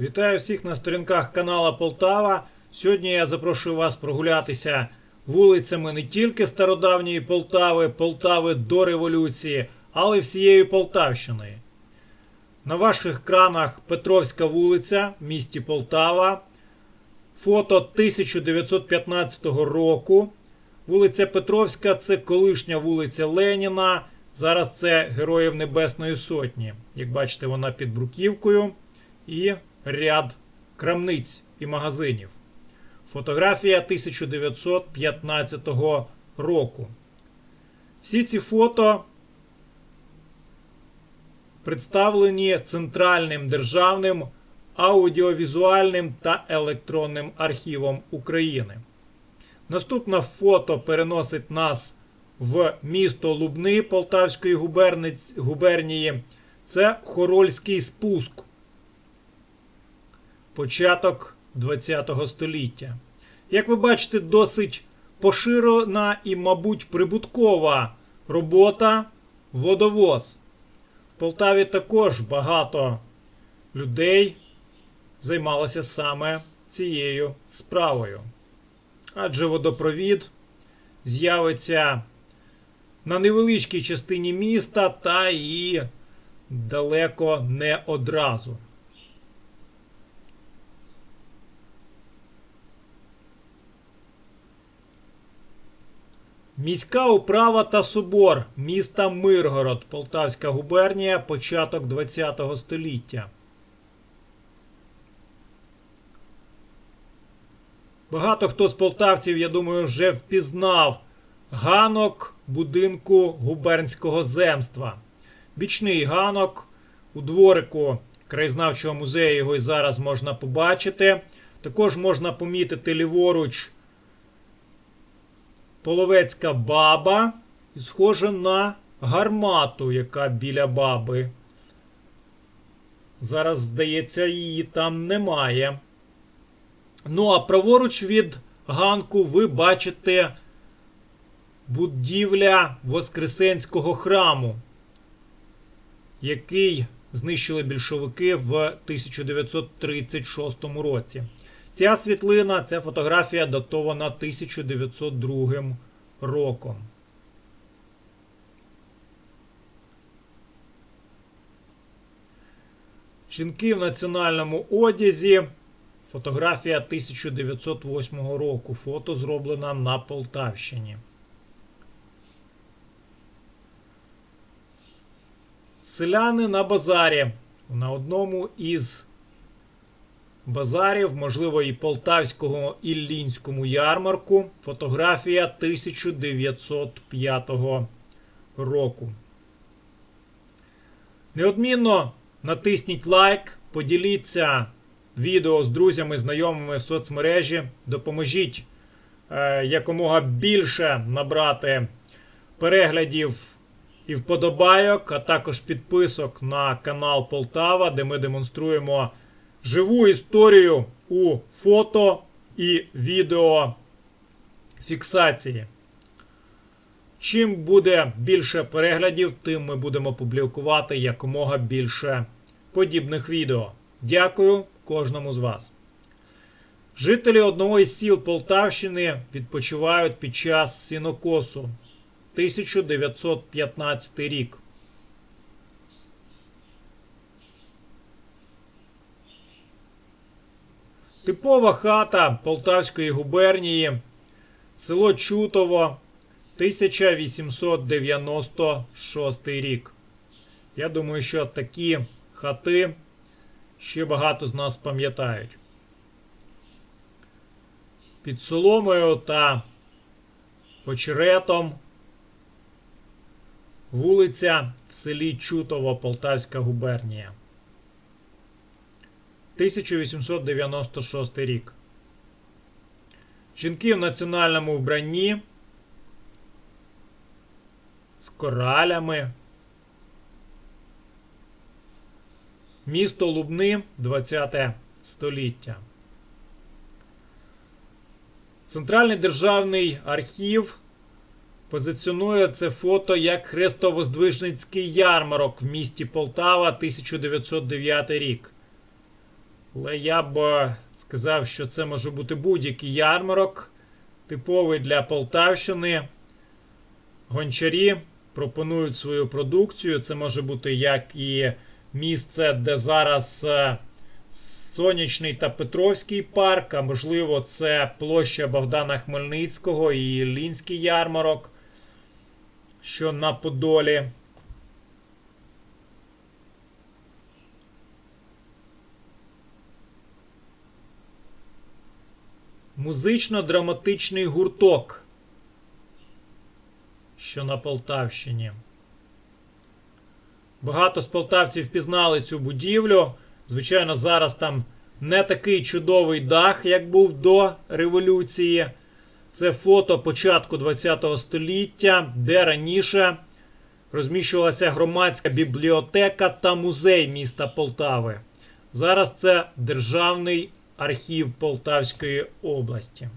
Вітаю всіх на сторінках канала Полтава. Сьогодні я запрошую вас прогулятися вулицями не тільки стародавньої Полтави, Полтави до революції, але й всієї Полтавщини. На ваших екранах Петровська вулиця в місті Полтава. Фото 1915 року. Вулиця Петровська це колишня вулиця Леніна. Зараз це Героїв Небесної Сотні. Як бачите, вона під бруківкою і ряд крамниць і магазинів. Фотографія 1915 року. Всі ці фото представлені Центральним державним аудіовізуальним та електронним архівом України. Наступне фото переносить нас в місто Лубни Полтавської губернії. Це Хорольський спуск. Початок ХХ століття. Як ви бачите, досить поширена і, мабуть, прибуткова робота водовоз. В Полтаві також багато людей займалося саме цією справою. Адже водопровід з'явиться на невеличкій частині міста та і далеко не одразу. Міська управа та собор міста Миргород, Полтавська губернія, початок ХХ століття. Багато хто з полтавців, я думаю, вже впізнав ганок будинку губернського земства. Бічний ганок у дворику краєзнавчого музею його і зараз можна побачити. Також можна помітити ліворуч половецька баба, схожа на гармату, яка біля баби. Зараз, здається, її там немає. Ну, а праворуч від ганку ви бачите будівля Воскресенського храму, який знищили більшовики в 1936 році. Ця світлина, ця фотографія датована 1902 роком. Жінки в національному одязі. Фотографія 1908 року. Фото зроблена на Полтавщині. Селяни на базарі. На одному із базарів, можливо, і полтавського і ярмарку. Фотографія 1905 року. Неодмінно натисніть лайк, поділіться відео з друзями, знайомими в соцмережі. Допоможіть е, якомога більше набрати переглядів і вподобайок, а також підписок на канал Полтава, де ми демонструємо живу історію у фото і відео фіксації. Чим буде більше переглядів, тим ми будемо публікувати якомога більше подібних відео. Дякую кожному з вас. Жителі одного із сіл Полтавщини відпочивають під час сінокосу 1915 рік. Типова хата Полтавської губернії, село Чутово, 1896 рік. Я думаю, що такі хати ще багато з нас пам'ятають. Під соломою та очеретом вулиця в селі Чутово, Полтавська губернія. 1896 рік. Жінки в національному вбранні з коралями. Місто Лубни 20 століття. Центральний державний архів позиціонує це фото як Хрестовоздвижницький ярмарок в місті Полтава 1909 рік. Але я б е, сказав, що це може бути будь-який ярмарок, типовий для Полтавщини. Гончарі пропонують свою продукцію. Це може бути як і місце, де зараз е, Сонячний та Петровський парк, а можливо, це площа Богдана Хмельницького і Лінський ярмарок, що на Подолі. Музично-драматичний гурток, що на Полтавщині. Багато з полтавців пізнали цю будівлю. Звичайно, зараз там не такий чудовий дах, як був до революції. Це фото початку ХХ століття, де раніше розміщувалася громадська бібліотека та музей міста Полтави. Зараз це Державний архів Полтавської області.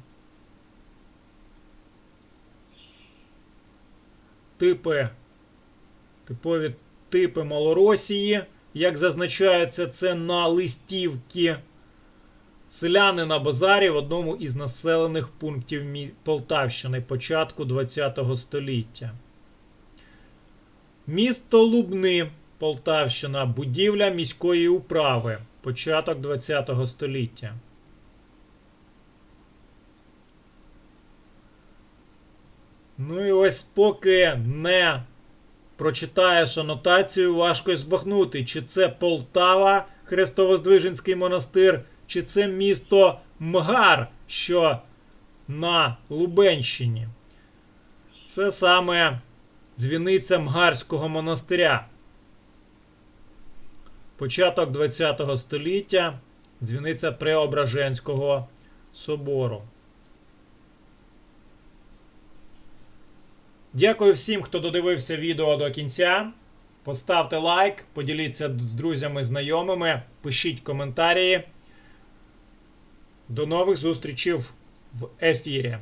Типи, типові типи Малоросії, як зазначається це на листівці. Селяни на базарі в одному із населених пунктів Полтавщини початку ХХ століття. Місто Лубни, Полтавщина, будівля міської управи, початок ХХ століття. Ну і ось поки не прочитаєш анотацію, важко й збагнути, чи це Полтава, Хрестовоздвиженський монастир, чи це місто Мгар, що на Лубенщині. Це саме дзвіниця Мгарського монастиря. Початок ХХ століття, дзвіниця Преображенського собору. Дякую всім, хто додивився відео до кінця. Поставте лайк, поділіться з друзями, знайомими, пишіть коментарі. До нових зустрічей в ефірі.